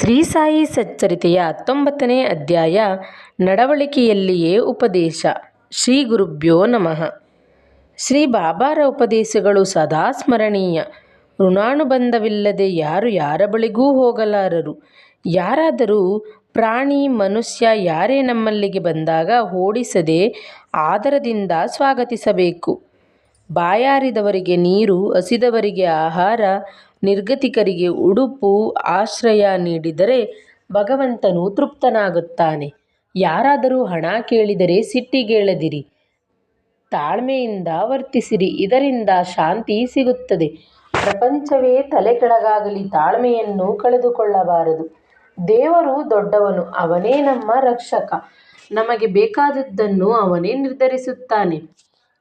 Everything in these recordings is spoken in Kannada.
ಶ್ರೀ ಸಾಯಿ ಸಚ್ಚರಿತೆಯ ಹತ್ತೊಂಬತ್ತನೇ ಅಧ್ಯಾಯ ನಡವಳಿಕೆಯಲ್ಲಿಯೇ ಉಪದೇಶ. ಶ್ರೀ ಗುರುಭ್ಯೋ ನಮಃ. ಶ್ರೀ ಬಾಬಾರ ಉಪದೇಶಗಳು ಸದಾ ಸ್ಮರಣೀಯ. ಋಣಾನುಬಂಧವಿಲ್ಲದೆ ಯಾರು ಯಾರ ಬಳಿಗೂ ಹೋಗಲಾರರು. ಯಾರಾದರೂ ಪ್ರಾಣಿ, ಮನುಷ್ಯ ಯಾರೇ ನಮ್ಮಲ್ಲಿಗೆ ಬಂದಾಗ ಓಡಿಸದೆ ಆದರದಿಂದ ಸ್ವಾಗತಿಸಬೇಕು. ಬಾಯಾರಿದವರಿಗೆ ನೀರು, ಹಸಿದವರಿಗೆ ಆಹಾರ ನಿರ್ಗತಿಕರಿಗೆ ಉಡುಪು, ಆಶ್ರಯ ನೀಡಿದರೆ ಭಗವಂತನು ತೃಪ್ತನಾಗುತ್ತಾನೆ. ಯಾರಾದರೂ ಹಣ ಕೇಳಿದರೆ ಸಿಟ್ಟಿಗೇಳದಿರಿ. ತಾಳ್ಮೆಯಿಂದ ವರ್ತಿಸಿರಿ, ಇದರಿಂದ ಶಾಂತಿ ಸಿಗುತ್ತದೆ. ಪ್ರಪಂಚವೇ ತಲೆಕೆಳಗಾಗಲಿ, ತಾಳ್ಮೆಯನ್ನು ಕಳೆದುಕೊಳ್ಳಬಾರದು. ದೇವರು ದೊಡ್ಡವನು, ಅವನೇ ನಮ್ಮ ರಕ್ಷಕ. ನಮಗೆ ಬೇಕಾದದ್ದನ್ನು ಅವನೇ ನಿರ್ಧರಿಸುತ್ತಾನೆ.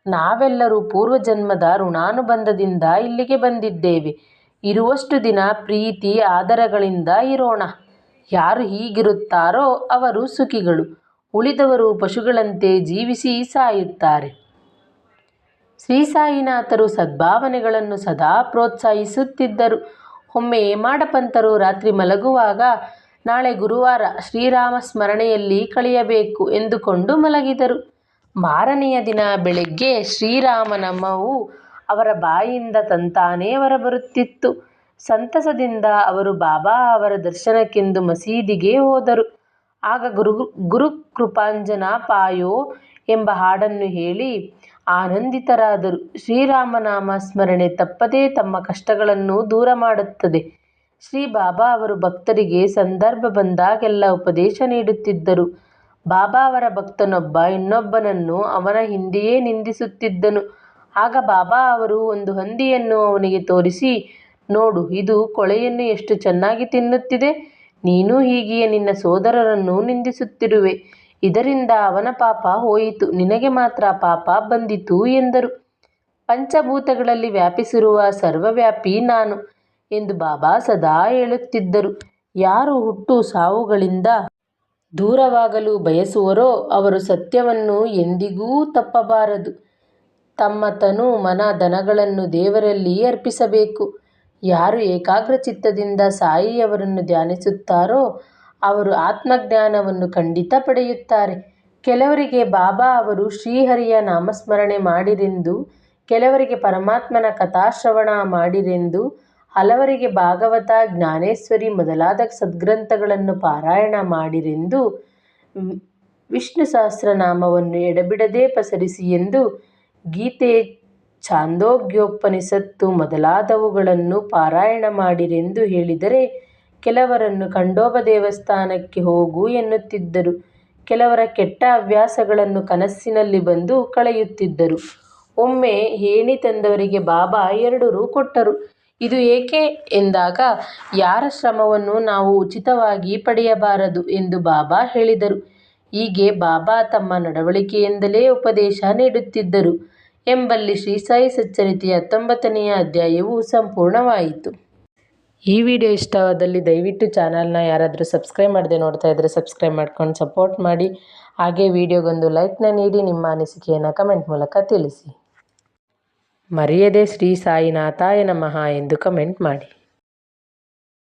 ನಾವೆಲ್ಲರೂ ಪೂರ್ವಜನ್ಮದ ಋಣಾನುಬಂಧದಿಂದ ಇಲ್ಲಿಗೆ ಬಂದಿದ್ದೇವೆ. ಇರುವಷ್ಟು ದಿನ ಪ್ರೀತಿ ಆದರಗಳಿಂದ ಇರೋಣ. ಯಾರು ಹೀಗಿರುತ್ತಾರೋ ಅವರು ಸುಖಿಗಳು. ಉಳಿದವರು ಪಶುಗಳಂತೆ ಜೀವಿಸಿ ಸಾಯುತ್ತಾರೆ. ಶ್ರೀ ಸಾಯಿನಾಥರು ಸದ್ಭಾವನೆಗಳನ್ನು ಸದಾ ಪ್ರೋತ್ಸಾಹಿಸುತ್ತಿದ್ದರು. ಒಮ್ಮೆ ಮಾಡಪಂತರು ರಾತ್ರಿ ಮಲಗುವಾಗ, ನಾಳೆ ಗುರುವಾರ ಶ್ರೀರಾಮ ಸ್ಮರಣೆಯಲ್ಲಿ ಕಳೆಯಬೇಕು ಎಂದುಕೊಂಡು ಮಲಗಿದರು. ಮಾರನೆಯ ದಿನ ಬೆಳಗ್ಗೆ ಶ್ರೀರಾಮನಾಮವು ಅವರ ಬಾಯಿಯಿಂದ ತಂತಾನೇ ಹೊರಬರುತ್ತಿತ್ತು. ಸಂತಸದಿಂದ ಅವರು ಬಾಬಾ ಅವರ ದರ್ಶನಕ್ಕೆಂದು ಮಸೀದಿಗೆ ಹೋದರು. ಆಗ ಗುರು ಗುರು ಕೃಪಾಂಜನ ಪಾಯೋ ಎಂಬ ಹಾಡನ್ನು ಹೇಳಿ ಆನಂದಿತರಾದರು. ಶ್ರೀರಾಮನಾಮ ಸ್ಮರಣೆ ತಪ್ಪದೇ ತಮ್ಮ ಕಷ್ಟಗಳನ್ನು ದೂರ ಮಾಡುತ್ತದೆ. ಶ್ರೀ ಬಾಬಾ ಅವರು ಭಕ್ತರಿಗೆ ಸಂದರ್ಭ ಬಂದಾಗೆಲ್ಲ ಉಪದೇಶ ನೀಡುತ್ತಿದ್ದರು. ಬಾಬಾ ಅವರ ಭಕ್ತನೊಬ್ಬ ಇನ್ನೊಬ್ಬನನ್ನು ಅವನ ಹಿಂದೆಯೇ ನಿಂದಿಸುತ್ತಿದ್ದನು. ಆಗ ಬಾಬಾ ಅವರು ಒಂದು ಹಂದಿಯನ್ನು ಅವನಿಗೆ ತೋರಿಸಿ, ನೋಡು, ಇದು ಕೊಳೆಯನ್ನು ಎಷ್ಟು ಚೆನ್ನಾಗಿ ತಿನ್ನುತ್ತಿದೆ. ನೀನು ಹೀಗೆಯೇ ನಿನ್ನ ಸೋದರರನ್ನು ನಿಂದಿಸುತ್ತಿರುವೆ. ಇದರಿಂದ ಅವನ ಪಾಪ ಹೋಯಿತು. ನಿನಗೆ ಮಾತ್ರ ಪಾಪ ಬಂದಿತು ಎಂದರು. ಪಂಚಭೂತಗಳಲ್ಲಿ ವ್ಯಾಪಿಸಿರುವ ಸರ್ವವ್ಯಾಪಿ ನಾನು ಎಂದು ಬಾಬಾ ಸದಾ ಹೇಳುತ್ತಿದ್ದರು. ಯಾರು ಹುಟ್ಟು ಸಾವುಗಳಿಂದ ದೂರವಾಗಲು ಬಯಸುವರೋ ಅವರು ಸತ್ಯವನ್ನು ಎಂದಿಗೂ ತಪ್ಪಬಾರದು. ತಮ್ಮ ತನು ಮನ ಧನಗಳನ್ನು ದೇವರಲ್ಲಿಯೇ ಅರ್ಪಿಸಬೇಕು. ಯಾರು ಏಕಾಗ್ರಚಿತ್ತದಿಂದ ಸಾಯಿಯವರನ್ನು ಧ್ಯಾನಿಸುತ್ತಾರೋ ಅವರು ಆತ್ಮಜ್ಞಾನವನ್ನು ಖಂಡಿತ ಪಡೆಯುತ್ತಾರೆ. ಕೆಲವರಿಗೆ ಬಾಬಾ ಅವರು ಶ್ರೀಹರಿಯ ನಾಮಸ್ಮರಣೆ ಮಾಡಿರೆಂದು, ಕೆಲವರಿಗೆ ಪರಮಾತ್ಮನ ಕಥಾಶ್ರವಣ ಮಾಡಿರೆಂದು, ಹಲವರಿಗೆ ಭಾಗವತ, ಜ್ಞಾನೇಶ್ವರಿ ಮೊದಲಾದ ಸದ್ಗ್ರಂಥಗಳನ್ನು ಪಾರಾಯಣ ಮಾಡಿರೆಂದು ವಿಷ್ಣು ಸಹಸ್ರನಾಮವನ್ನು ಎಡೆಬಿಡದೆ ಪಸರಿಸಿ ಎಂದು ಗೀತೆ ಛಾಂದೋಗ್ಯೋಪನಿಷತ್ತು ಮೊದಲಾದವುಗಳನ್ನು ಪಾರಾಯಣ ಮಾಡಿರೆಂದು ಹೇಳಿದರೆ ಕೆಲವರನ್ನು ಖಂಡೋಬ ದೇವಸ್ಥಾನಕ್ಕೆ ಹೋಗು ಎನ್ನುತ್ತಿದ್ದರು. ಕೆಲವರ ಕೆಟ್ಟ ಹವ್ಯಾಸಗಳನ್ನು ಕನಸಿನಲ್ಲಿ ಬಂದು ಕಳೆಯುತ್ತಿದ್ದರು. ಒಮ್ಮೆ ಏಣಿ ತಂದವರಿಗೆ ಬಾಬಾ ಎರಡು ರೂ ಕೊಟ್ಟರು. ಇದು ಏಕೆ? ಎಂದಾಗ, ಯಾರ ಶ್ರಮವನ್ನು ನಾವು ಉಚಿತವಾಗಿ ಪಡೆಯಬಾರದು ಎಂದು ಬಾಬಾ ಹೇಳಿದರು. ಹೀಗೆ ಬಾಬಾ ತಮ್ಮ ನಡವಳಿಕೆಯಿಂದಲೇ ಉಪದೇಶ ನೀಡುತ್ತಿದ್ದರು. ಎಂಬಲ್ಲಿ ಶ್ರೀ ಸಾಯಿ ಸಚ್ಚರಿತೆಯ ಹತ್ತೊಂಬತ್ತನೆಯ ಅಧ್ಯಾಯವು ಸಂಪೂರ್ಣವಾಯಿತು. ಈ ವಿಡಿಯೋ ಇಷ್ಟವಾದಲ್ಲಿ ದಯವಿಟ್ಟು ಚಾನಲ್ನ ಯಾರಾದರೂ ಸಬ್ಸ್ಕ್ರೈಬ್ ಮಾಡದೆ ನೋಡ್ತಾ ಇದ್ದರೆ ಸಬ್ಸ್ಕ್ರೈಬ್ ಮಾಡ್ಕೊಂಡು ಸಪೋರ್ಟ್ ಮಾಡಿ. ಹಾಗೆ ವಿಡಿಯೋಗೊಂದು ಲೈಕ್ನ ನೀಡಿ, ನಿಮ್ಮ ಅನಿಸಿಕೆಯನ್ನು ಕಮೆಂಟ್ ಮೂಲಕ ತಿಳಿಸಿ. ಮರೆಯದೆ ಶ್ರೀ ಸಾಯಿನಾಥಾಯ ನಮಃ ಎಂದು ಕಮೆಂಟ್ ಮಾಡಿ.